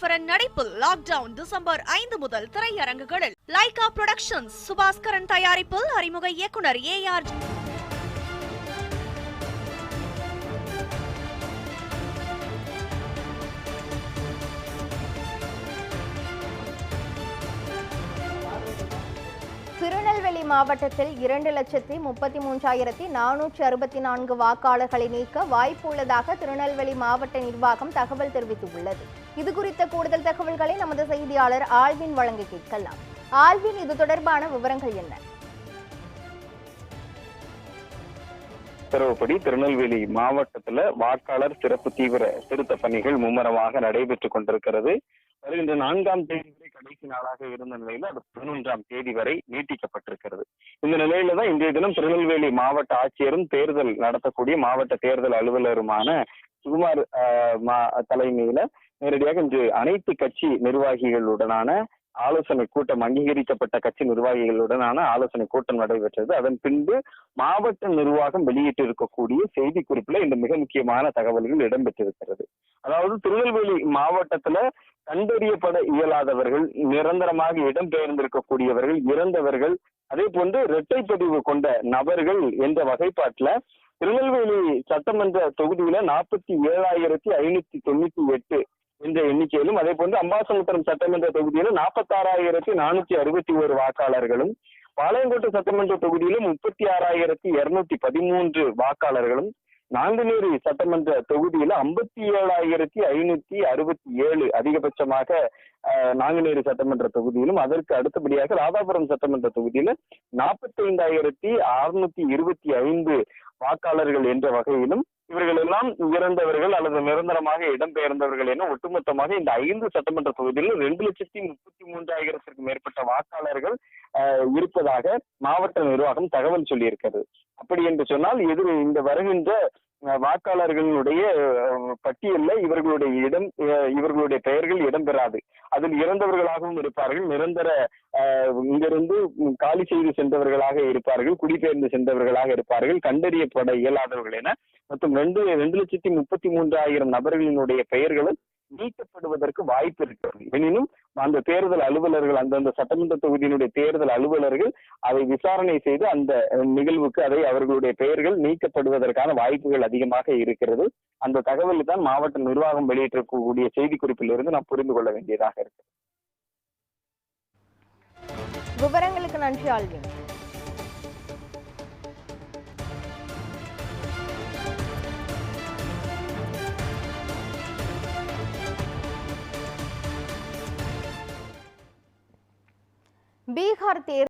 நடிப்பில் lockdown December ஐந்து முதல் திரையரங்குகளில். லைகா புரொடக்ஷன்ஸ் சுபாஸ்கரன் தயாரிப்பில் அறிமுக இயக்குனர் ஏ ஆர் திருநெல்வேலி மாவட்டத்தில் இரண்டு லட்சத்தி முப்பத்தி மூன்றாயிரத்தி நானூற்றி அறுபத்தி நான்கு வாக்காளர்களை நீக்க வாய்ப்பு உள்ளதாக திருநெல்வேலி மாவட்ட நிர்வாகம் தகவல் தெரிவித்துள்ளது. இது குறித்த கூடுதல் தகவல்களை நமது செய்தியாளர் ஆல்வின் வழங்க கேட்கலாம். ஆல்வின் இது தொடர்பான விவரங்கள் என்ன? உத்தரவுப்படி திருநெல்வேலி மாவட்டத்துல வாக்காளர் சிறப்பு தீவிர திருத்த பணிகள் மும்முரமாக நடைபெற்றுக் கொண்டிருக்கிறது. வருகின்ற நான்காம் தேதி வரை கடைசி நாளாக இருந்த நிலையில அது பதினொன்றாம் தேதி வரை நீட்டிக்கப்பட்டிருக்கிறது. இந்த நிலையில தான் இன்றைய தினம் திருநெல்வேலி மாவட்ட ஆட்சியரும் தேர்தல் நடத்தக்கூடிய மாவட்ட தேர்தல் அலுவலருமான சுகுமார் ஆஹ், மா- தலைமையில நேரடியாக இன்று அனைத்து கட்சி நிர்வாகிகளுடனான ஆலோசனை கூட்டம் அங்கீகரிக்கப்பட்ட கட்சி நிர்வாகிகளுடனான ஆலோசனை கூட்டம் நடைபெற்றது. அதன் பின்பு மாவட்ட நிர்வாகம் வெளியிட்டிருக்கக்கூடிய செய்தி குறிப்புல இந்த மிக முக்கியமான தகவல்கள் இடம்பெற்றிருக்கிறது. அதாவது திருநெல்வேலி மாவட்டத்துல கண்டறியப்பட இயலாதவர்கள் நிரந்தரமாக இடம்பெயர்ந்திருக்கக்கூடியவர்கள் இறந்தவர்கள் அதே போன்று இரட்டை பதிவு கொண்ட நபர்கள் என்ற வகைப்பாட்டுல திருநெல்வேலி சட்டமன்ற தொகுதியில நாற்பத்தி ஏழாயிரத்தி ஐநூத்தி தொண்ணூத்தி எட்டு என்ற எண்ணிக்கையிலும் அதே போன்று அம்பாசமுத்திரம் சட்டமன்ற தொகுதியில நாற்பத்தாறாயிரத்தி நானூத்தி அறுபத்தி ஒரு வாக்காளர்களும் பாளையங்கோட்டை சட்டமன்ற தொகுதியில முப்பத்தி ஆறாயிரத்தி இருநூத்தி பதிமூன்று வாக்காளர்களும் நாங்குநேரி சட்டமன்ற தொகுதியில ஐம்பத்தி ஏழாயிரத்தி ஐநூத்தி அறுபத்தி ஏழு அதிகபட்சமாக அஹ், நாங்குநேரி சட்டமன்ற தொகுதியிலும் அதற்கு அடுத்தபடியாக ராதாபுரம் சட்டமன்ற தொகுதியில நாற்பத்தி ஐந்தாயிரத்தி அறுநூத்தி இருபத்தி ஐந்து வாக்காளர்கள் என்ற வகையிலும் இவர்கள் எல்லாம் இறந்தவர்கள் அல்லது நிரந்தரமாக இடம்பெயர்ந்தவர்கள் என ஒட்டுமொத்தமாக இந்த ஐந்து சட்டமன்ற தொகுதியில் ரெண்டு லட்சத்தி முப்பத்தி மூன்றாயிரத்திற்கும் மேற்பட்ட வாக்காளர்கள் இருப்பதாக மாவட்ட நிர்வாகம் தகவல் சொல்லியிருக்கிறது. அப்படி என்று சொன்னால் எதிர் இந்த வருகின்ற அஹ், வாக்காளர்களுடைய பட்டியல்ல இவர்களுடைய இடம் அஹ், இவர்களுடைய பெயர்கள் இடம்பெறாது. அதில் இறந்தவர்களாகவும் இருப்பார்கள். நிரந்தர இங்கிருந்து காலி செய்து சென்றவர்களாக இருப்பார்கள். குடிபெயர்ந்து சென்றவர்களாக இருப்பார்கள். கண்டறியப்பட இயலாதவர்கள் என. மொத்தம் ரெண்டு ரெண்டு லட்சத்தி முப்பத்தி மூன்றாயிரம் நபர்களினுடைய பெயர்களும் நீக்கப்படுவதற்கு வாய்ப்பு இருக்கிறது. எனினும் அந்த தேர்தல் அலுவலர்கள் அந்தந்த சட்டமன்ற தொகுதியினுடைய தேர்தல் அலுவலர்கள் அதை விசாரணை செய்து அந்த நிகழ்வுக்கு அதை அவர்களுடைய பெயர்கள் நீக்கப்படுவதற்கான வாய்ப்புகள் அதிகமாக இருக்கிறது. அந்த தகவலை தான் மாவட்ட நிர்வாகம் வெளியிட்டிருக்கக்கூடிய செய்தி குறிப்பிலிருந்து நாம் புரிந்து கொள்ள வேண்டியதாக இருக்கு. விவரங்களுக்கு நன்றி ஆல்வின். பீகார் தேர்தல்